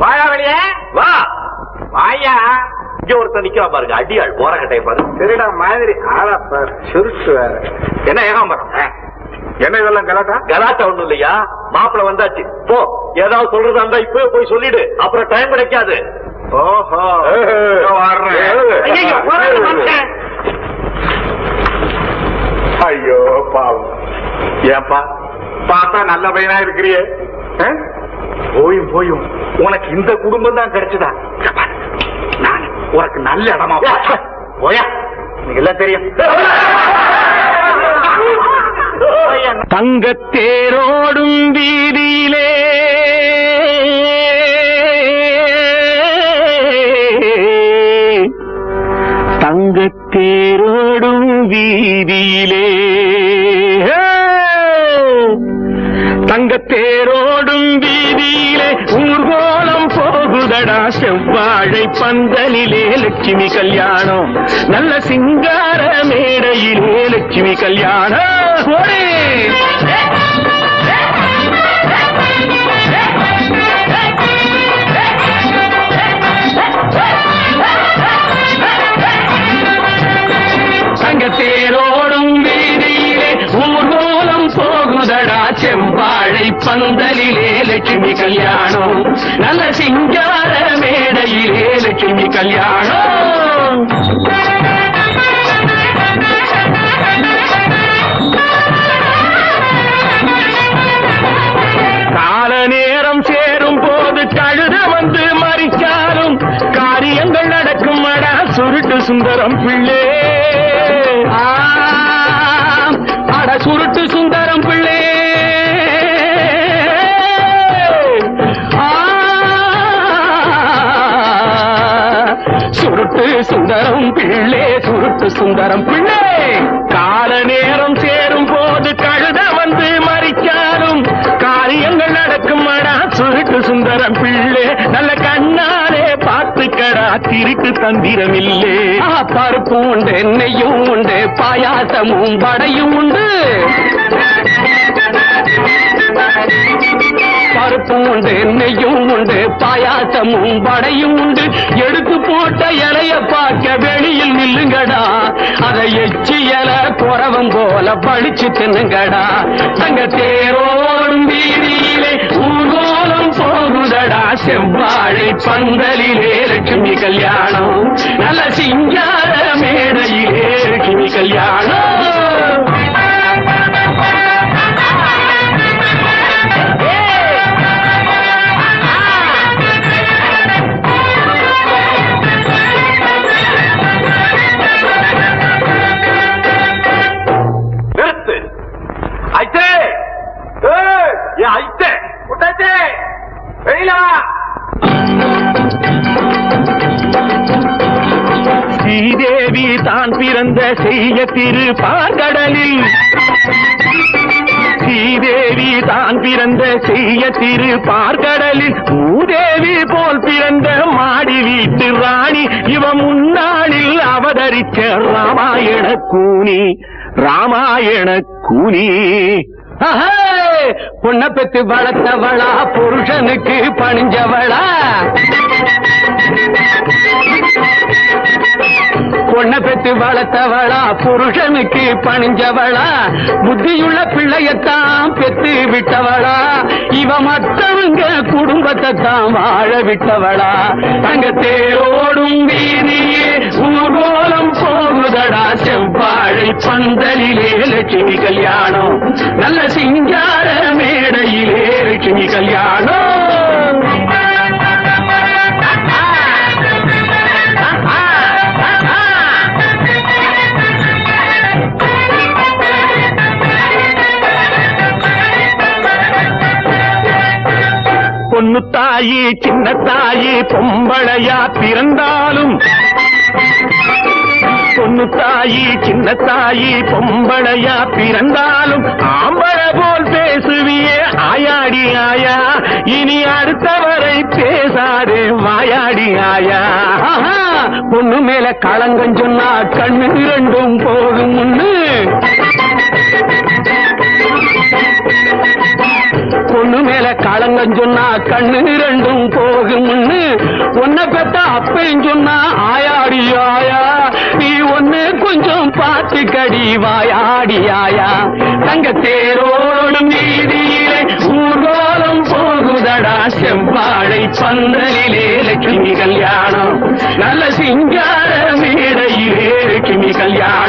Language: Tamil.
வாயா வெளியே. வா. வாயா. இங்க ஒருத்தர் நிக்கிறான் பாருங்க. அடியாள் போற கட்டையை பாருங்க திருடா மாதிரி ஆளா பாரு. சுருட்டு வேற. என்ன ஏகாம்பரம்? என்ன இதெல்லாம் கலாட்டா? கலாட்டா ஒண்ணும் இல்லையா? மாப்பிள்ள வந்தாச்சு. போ. ஏதாவது சொல்றதா இருந்தா இப்பவே போய் சொல்லிடு. அப்புறம் டைம் கிடைக்காது. ஓஹோ. ஐயோ பாவம். ஏப்பா பார்த்தா நல்ல பையனா இருக்கிறியே. போயும் போயும். உனக்கு இந்த குடும்பம் தான் கிடைச்சதா? நான் உனக்கு நல்ல இடமா. போயா? எல்லாம் தெரியும். தங்கத்தேரோடும் வீதியிலே தங்கத்தேரோடும் வீதியிலே. தங்கத்தேரோடும் போகுதடா செவ்வாழை பந்தலிலே லட்சுமி கல்யாணம். நல்ல சிங்கார மேடையிலே லட்சுமி கல்யாணம். ஒரே பந்தலிலே லட்சுமி கல்யாணம். நல்ல சிங்கார மேடையிலே லட்சுமி கல்யாணம். கால நேரம் சேரும் போது கழுத வந்து மறிச்சாலும் காரியங்கள் நடக்கும். அடா சுருட்டு சுந்தரம் பிள்ளை. அட சுருட்டு சுந்தரம் பிள்ளை. சுந்தரம் பிள்ளை சுருட்டு சுந்தரம் பிள்ளை. கால நேரம் சேரும் போது கழுத வந்து மறிச்சாலும் காரியங்கள் நடக்கும் மடா சுருட்டு சுந்தரம் பிள்ளை. நல்ல கண்ணாலே பார்த்துக்கடா திருட்டு தந்திரம் இல்லே. பருப்பு உண்டு நெய்யும் உண்டு பாயாசமும் படையும் உண்டு. பருப்பும் உண்டு நெய்யும் உண்டு பாயாசமும் வடையும் உண்டு. இலைய பார்க்க வெளியில் நில்லுங்கடா. அதை எச்சி இல குறவம் போல பழிச்சு தின்னுங்கடா. தங்க தேரோடும் வீதியிலே ஊர்கோலம் போகுதடா. செவ்வாழை பந்தலிலே லட்சுமி கல்யாணம். நல்ல சிங்கார மேடையிலே லட்சுமி கல்யாணம். ஏன் ஐத்தே விட்டாச்சே. வெளியில வா. ஸ்ரீதேவி தான் பிறந்த செய்ய திரு பார்கடலில் ஸ்ரீதேவி தான் பிறந்த செய்ய திரு பார்கடலில் பூதேவி போல் பிறந்த மாடி வீட்டு ராணி இவ முன்னாளில் அவதரித்த ராமாயண கூனி ராமாயண கூனி. பொண்ண பெத்து வளர்த்தவளா புருஷனுக்கு பணிஞ்சவளா. பொண்ண பெத்து வளர்த்தவளா புருஷனுக்கு பணிஞ்சவளா. புத்தியுள்ள பிள்ளையத்தான் பெத்து விட்டவளா. இவ மத்தவங்க குடும்பத்தை தான் வாழ விட்டவளா. தங்க தேரோடும் வீதியே ஊர்வலம் போகுதடா செவ்வாழை பந்தலிலே. லட்சுமி கல்யாணம். நல்ல சிங்கார மேடையிலே லட்சுமி கல்யாணம். பொண்ணு தாயி சின்ன தாயி பொம்பளையா பிறந்தாலும் பொண்ணு தாயி சின்ன தாயி பொம்பளையா பிறந்தாலும் ஆம்பள போல் பேசுவியே ஆயாடி ஆயா. இனி அடுத்தவரை பேசாதே வாயாடி ஆயா. பொண்ணு மேல களங்கம் சொன்னா கண்ணு இரண்டும் போகும் முன்னு. பொண்ணு மேல களங்கம் சொன்னா கண்ணு ரெண்டும் போகும்னு ஒன்ன பெத்த அப்பையும் சொன்னா ஆயாடி ஆயா. நீ ஒண்ணு கொஞ்சம் பார்த்து கடி வாயாடி ஆயா. தங்க தேரோடும் நீதியிலே ஊர்வலம் போகுதடா. செம்பாழை பந்தலிலே லட்சுமி கல்யாணம். நல்ல சிங்கார மேடையிலே லட்சுமி கல்யாணம்.